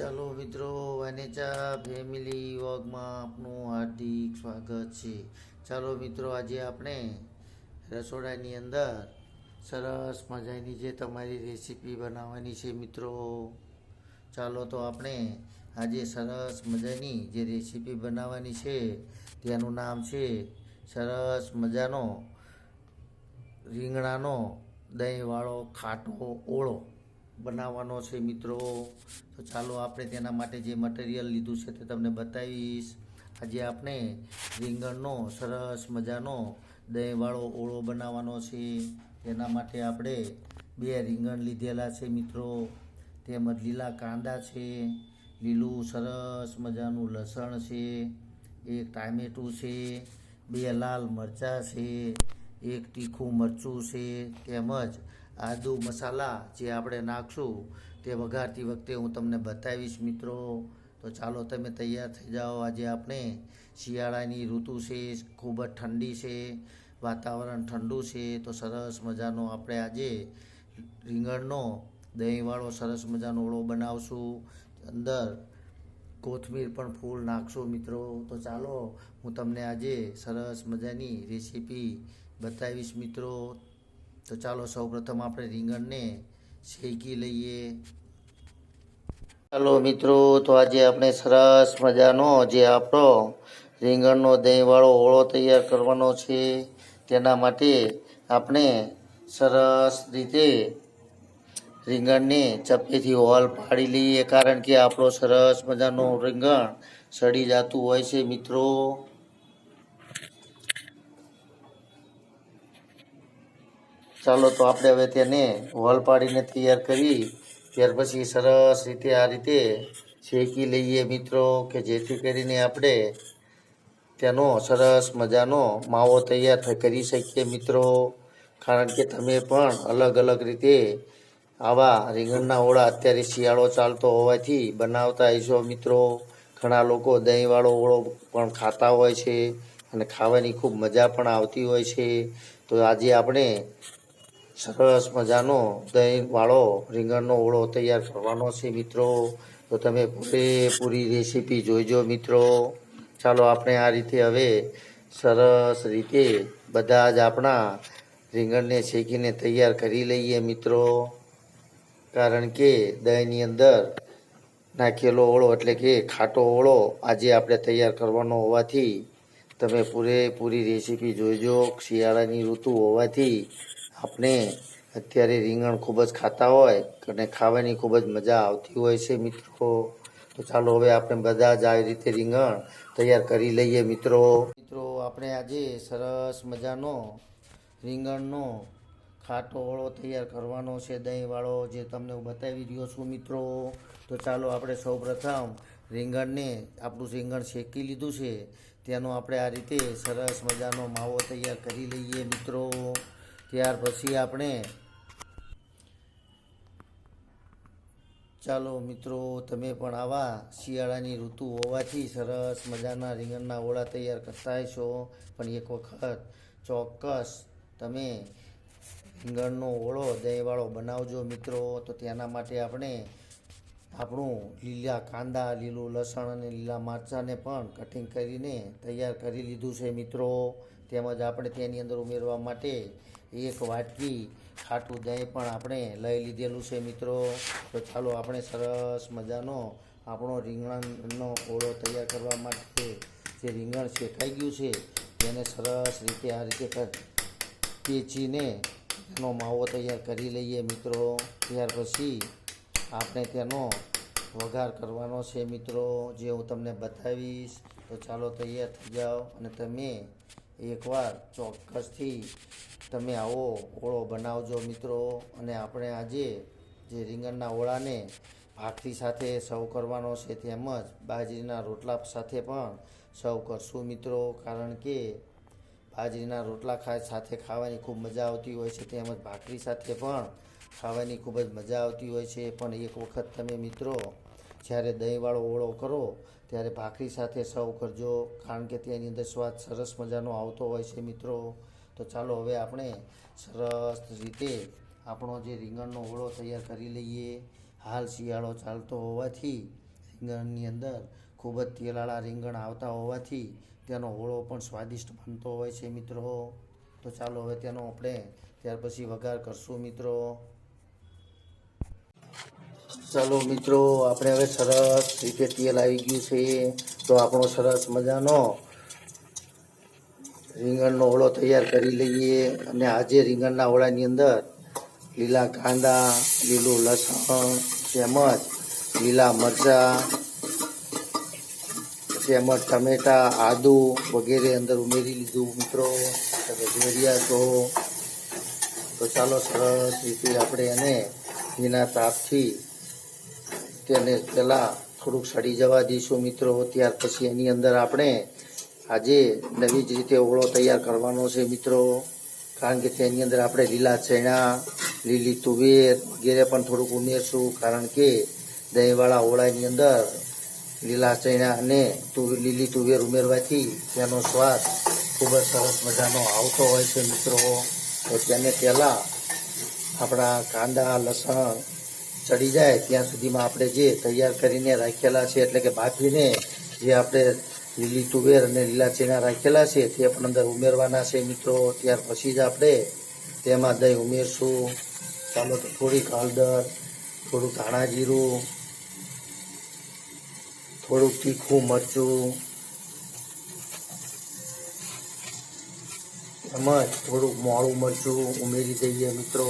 ચાલો મિત્રો, વાનેચા ફેમિલી વોગમાં આપનું હાર્દિક સ્વાગત છે. ચાલો મિત્રો, આજે આપણે રસોડાની અંદર સરસ મજાની જે તમારી રેસીપી બનાવવાની છે મિત્રો. ચાલો તો આપણે આજે સરસ મજાની જે રેસીપી બનાવવાની છે તેનું નામ છે સરસ મજાનો રીંગણાનો દહીંવાળો ખાટો ઓળો. બનાવવાનો છે મિત્રો. તો ચાલો આપણે તેના માટે જે મટીરિયલ લીધું છે તે તમને બતાવીશ. આજે આપણે રીંગણનો સરસ મજાનો દહીંવાળો ઓળો બનાવવાનો છે. તેના માટે આપણે બે રીંગણ લીધેલા છે મિત્રો. તેમજ લીલા કાંદા છે. લીલું સરસ મજાનું લસણ છે. એક ટામેટું છે. બે લાલ મરચાં છે. એક તીખું મરચું છે. તેમજ આદુ મસાલા જે આપણે નાખશું તે વઘારતી વખતે હું તમને બતાવીશ મિત્રો. તો ચાલો તમે તૈયાર થઈ જાઓ. આજે આપણે શિયાળાની ઋતુ છે, ખૂબ જ ઠંડી છે, વાતાવરણ ઠંડુ છે. તો સરસ મજાનો આપણે આજે રીંગણનો દહીંવાળો સરસ મજાનો ઓળો બનાવશું. અંદર કોથમીર પણ ફૂલ નાખશું મિત્રો. તો ચાલો હું તમને આજે સરસ મજાની રેસીપી બતાવીશ મિત્રો. તો ચાલો સૌપ્રથમ આપણે રીંગણને શેકી લઈએ. ચાલો મિત્રો, તો આજે આપણે સરસ મજાનો જે આપણો રીંગણનો દહીંવાળો ઓળો તૈયાર કરવાનો છે, તેના માટે આપણે સરસ રીતે રીંગણને ચપેથી હોલ પાડી લઈએ, કારણ કે આપણો સરસ મજાનું રીંગણ સડી જતું હોય છે મિત્રો. ચાલો તો આપણે હવે તેને વલ પાડીને તૈયાર કરી, ત્યાર પછી સરસ રીતે આ રીતે શેકી લઈએ મિત્રો, કે જેથી કરીને આપણે તેનો સરસ મજાનો માવો તૈયાર કરી શકીએ મિત્રો. કારણ કે તમે પણ અલગ અલગ રીતે આવા રીંગણના ઓળા, અત્યારે શિયાળો ચાલતો હોવાથી બનાવતા હશો મિત્રો. ઘણા લોકો દહીંવાળો ઓળો પણ ખાતા હોય છે અને ખાવાની ખૂબ મજા પણ આવતી હોય છે. તો આજે આપણે સરસ મજાનો દહીં વાળો, રીંગણનો ઓળો તૈયાર કરવાનો છે મિત્રો. તો તમે પૂરેપૂરી રેસીપી જોઈજો મિત્રો. ચાલો આપણે આ રીતે હવે સરસ રીતે બધા જ આપણા રીંગણને શેકીને તૈયાર કરી લઈએ મિત્રો. કારણ કે દહીંની અંદર નાખેલો ઓળો એટલે કે ખાટો ઓળો આજે આપણે તૈયાર કરવાનો હોવાથી તમે પૂરેપૂરી રેસીપી જોઈજો. શિયાળાની ઋતુ હોવાથી આપણે અત્યારે રીંગણ ખૂબ જ ખાતા હોય અને ખાવાની ખૂબ જ મજા આવતી હોય છે મિત્રો. તો ચાલો હવે આપણે બધા જ આવી રીતે રીંગણ તૈયાર કરી લઈએ મિત્રો. મિત્રો, આપણે આજે સરસ મજાનો રીંગણનો ખાટો ઓળો તૈયાર કરવાનો છે દહીંવાળો જે તમને હું બતાવી રહ્યો છું મિત્રો. તો ચાલો આપણે સૌપ્રથમ રીંગણને, આપણું રીંગણ શેકી લીધું છે. તેનો આપણે આ રીતે સરસ મજાનો માવો તૈયાર કરી લઈએ મિત્રો. ત્યાર પછી આપણે ચાલો મિત્રો, તમે પણ આવા શિયાળાની ઋતુ હોવાથી સરસ મજાના રીંગણના ઓળા તૈયાર કરતા હશો. પણ એક વખત ચોક્કસ તમે રીંગણનો ઓળો દહીંવાળો બનાવજો મિત્રો. તો તેના માટે આપણે આપણું લીલા કાંદા, લીલું લસણ અને લીલા મરચાંને પણ કટિંગ કરીને તૈયાર કરી લીધું છે મિત્રો. તેમજ આપણે તેની અંદર ઉમેરવા માટે એક વાટકી ખાટું દહીં પણ આપણે લઈ લીધેલું છે, મિત્રો. તો ચાલો આપણે સરસ મજાનો આપણો રીંગણનો ઓળો તૈયાર કરવા માટે જે રીંગણ શેકાઈ ગયું છે, તેને સરસ રીતે આ રીતે પેચીને એનો માવો તૈયાર કરી લઈએ, મિત્રો. ત્યાર પછી આપણે તેનો વઘાર કરવાનો છે, મિત્રો. જે હું તમને બતાવીશ. તો ચાલો તૈયાર થઈ જાઓ અને તમે એકવાર ચોક્કસથી તમે આવો, ઓળો બનાવજો મિત્રો. અને આપણે આજે જે રીંગણના ઓળાને ભાખરી સાથે સર્વ કરવાનો છે તેમજ બાજરીના રોટલા સાથે પણ સર્વ કરશું મિત્રો. કારણ કે બાજરીના રોટલા ખાય, સાથે ખાવાની ખૂબ મજા આવતી હોય છે તેમજ ભાખરી સાથે પણ ખાવાની ખૂબ જ મજા આવતી હોય છે. પણ એક વખત તમે મિત્રો જ્યારે દહીંવાળો ઓળો કરો, ત્યારે ભાખરી સાથે સર્વ કરજો. કારણ કે તેની અંદર સ્વાદ સરસ મજાનો આવતો હોય છે મિત્રો. તો ચાલો હવે આપણે સરસ રીતે આપણો જે રીંગણનો ઓળો તૈયાર કરી લઈએ. હાલ શિયાળો ચાલતો હોવાથી રીંગણની અંદર ખૂબ જ તેલાળા રીંગણ આવતા હોવાથી તેનો ઓળો પણ સ્વાદિષ્ટ બનતો હોય છે મિત્રો. તો ચાલો હવે તેનો આપણે ત્યાર પછી વઘાર કરશું મિત્રો. ચાલો મિત્રો, આપણે હવે સરસ રીતે તેલ આવી ગયું છે, તો આપણો સરસ મજાનો રીંગણનો ઓળો તૈયાર કરી લઈએ અને આજે રીંગણના ઓળાની અંદર લીલા કાંદા, લીલું લસણ તેમજ લીલા મરચાં તેમજ ટમેટાં, આદુ વગેરે અંદર ઉમેરી લીધું મિત્રો. તમે જોઈ રહ્યા તો ચાલો સરસ રીતે આપણે એને એના તાપથી તેને પહેલાં થોડુંક સડી જવા દઈશું મિત્રો. ત્યાર પછી એની અંદર આપણે આજે નવી જ રીતે ઓળો તૈયાર કરવાનો છે મિત્રો. કારણ કે તેની અંદર આપણે લીલા ચણા, લીલી તુવેર વગેરે પણ થોડુંક ઉમેરશું. કારણ કે દહીંવાળા ઓળાની અંદર લીલા ચણા અને લીલી તુવેર ઉમેરવાથી તેનો સ્વાદ ખૂબ જ સરસ મજાનો આવતો હોય છે મિત્રો. તો તેને પહેલાં આપણા કાંદા, લસણ ચડી જાય ત્યાં સુધીમાં આપણે જે તૈયાર કરીને રાખેલા છે, એટલે કે બાફીને જે આપણે લીલી તુવેર અને લીલા ચીના રાખેલા છે, તે પણ અંદર ઉમેરવાના છે મિત્રો. ત્યાર પછી જ આપણે તેમાં દહીં ઉમેરશું. ચાલો તો થોડીક હળદર, થોડુંક ધાણા જીરું, થોડુંક તીખું મરચું, તેમજ થોડુંક મોળું મરચું ઉમેરી દઈએ મિત્રો.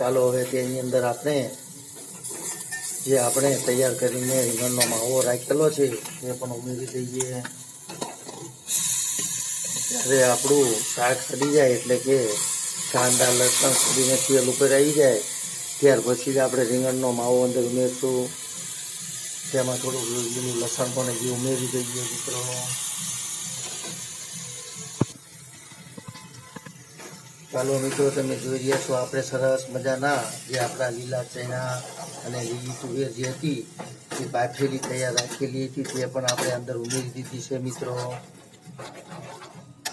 ચાલો હવે તેની અંદર આપણે જે આપણે તૈયાર કરીને રીંગણનો માવો રાખેલો છે, એ પણ ઉમેરી દઈએ. ત્યારે આપણું શાક સડી જાય એટલે કે કાંદા લસણ સડીને તેલ ઉપર આવી જાય, ત્યાર પછી જ આપણે રીંગણનો માવો અંદર ઉમેરશું. તેમાં થોડું લીલું લસણ પણ હજી ઉમેરી દઈએ મિત્રો. ચાલો મિત્રો, તમે જોઈ રહ્યા છો, આપણે સરસ મજાના જે આપણા લીલા ચણા અને લીલી તુવેર જે હતી તે બાફેલી તૈયાર રાખેલી હતી, તે પણ આપણે અંદર ઉમેરી દીધી છે મિત્રો.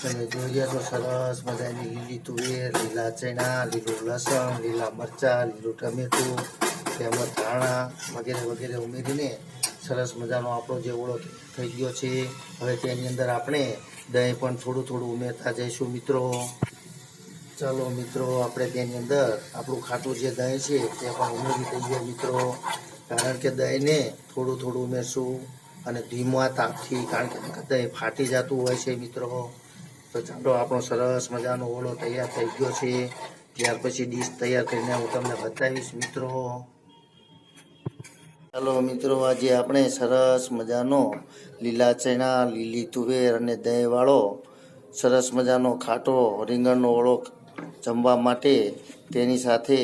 તમે જોઈ રહ્યા છો, સરસ મજાની લીલી તુવેર, લીલા ચણા, લીલું લસણ, લીલા મરચાં, લીલું ટમેટું, તેમજ ધાણા વગેરે વગેરે ઉમેરીને સરસ મજાનો આપણો જે ઓળો થઈ ગયો છે. હવે તેની અંદર આપણે દહીં પણ થોડું થોડું ઉમેરતા જઈશું મિત્રો. ચાલો મિત્રો, આપણે તેની અંદર આપણું ખાટું જે દહીં છે તે પણ ઉમેરી દઈએ મિત્રો. કારણ કે દહીંને થોડું થોડું ઉમેરશું અને ધીમા તાપથી, કારણ કે દહીં ફાટી જતું હોય છે મિત્રો. તો ચાલો, આપણો સરસ મજાનો ઓળો તૈયાર થઈ ગયો છે. ત્યાર પછી ડીશ તૈયાર કરીને હું તમને બતાવીશ મિત્રો. ચાલો મિત્રો, આજે આપણે સરસ મજાનો લીલા ચણા, લીલી તુવેર અને દહીંવાળો સરસ મજાનો ખાટો રીંગણનો ઓળો જમવા માટે તેની સાથે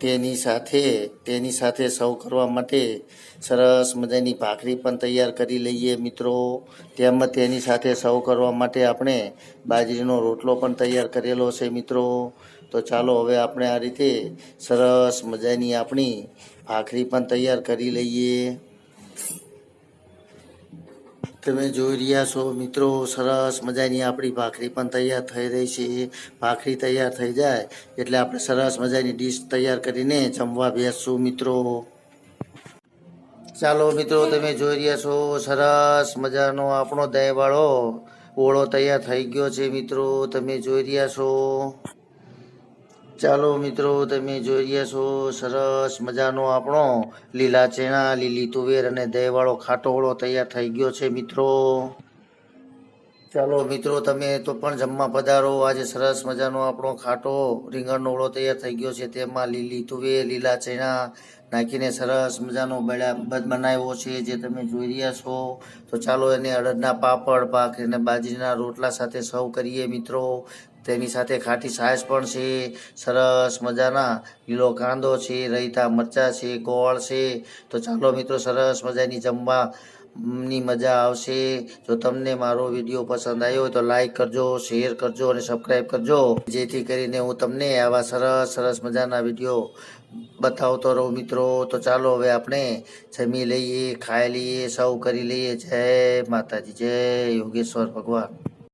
તેની સાથે તેની સાથે સર્વ કરવા માટે સરસ મજાની ભાખરી પણ તૈયાર કરી લઈએ મિત્રો. તેમજ તેની સાથે સર્વ કરવા માટે આપણે બાજરીનો રોટલો પણ તૈયાર કરેલો છે મિત્રો. તો ચાલો હવે આપણે આ રીતે સરસ મજાની આપણી ભાખરી પણ તૈયાર કરી લઈએ. તમે જોઈ રહ્યા છો મિત્રો, સરસ મજાની આપણી ભાખરી પણ તૈયાર થઈ રહી છે. ભાખરી તૈયાર થઈ જાય એટલે આપણે સરસ મજાની ડીશ તૈયાર કરીને જમવા બેસશું મિત્રો. ચાલો મિત્રો, તમે જોઈ રહ્યા છો સરસ મજાનો આપણો દહીંવાળો ઓળો તૈયાર થઈ ગયો છે મિત્રો. તમે જોઈ રહ્યા છો ચાલો મિત્રો, તમે જોઈ રહ્યા છો, સરસ મજાનો આપણો લીલા ચેણા, લીલી તુવેર અને દહીંવાળો ખાટો ઓળો તૈયાર થઈ ગયો છે મિત્રો. ચાલો મિત્રો, તમે તો પણ જમવા પધારો. આજે સરસ મજાનો આપણો ખાટો, રીંગણનો ઓળો તૈયાર થઈ ગયો છે. તેમાં લીલી તુવેર, લીલા ચેણા નાખીને સરસ મજાનો બળા બનાવ્યો છે, જે તમે જોઈ રહ્યા છો. તો ચાલો એને અડદના પાપડ, પાક અને બાજરીના રોટલા સાથે સર્વ કરીએ મિત્રો. તેની સાથે ખાટી છાશ પણ છે. સરસ મજાના લીલો કાંદો છે રહીતા મરચાં છે, ગોળ છે. તો ચાલો મિત્રો, સરસ મજાની જમવા ની મજા આવશે. જો તમને મારો વીડિયો પસંદ આવ્યો હોય તો લાઈક કરજો, શેર કરજો અને સબસ્ક્રાઈબ કરજો. જેથી કરીને હું તમને આવા સરસ સરસ મજાના વીડિયો બતાવતો રહું મિત્રો. તો ચાલો હવે આપણે જમી લઈએ, ખાઈ લઈએ સૌ કરી લઈએ. જય માતાજી, જય યોગેશ્વર ભગવાન.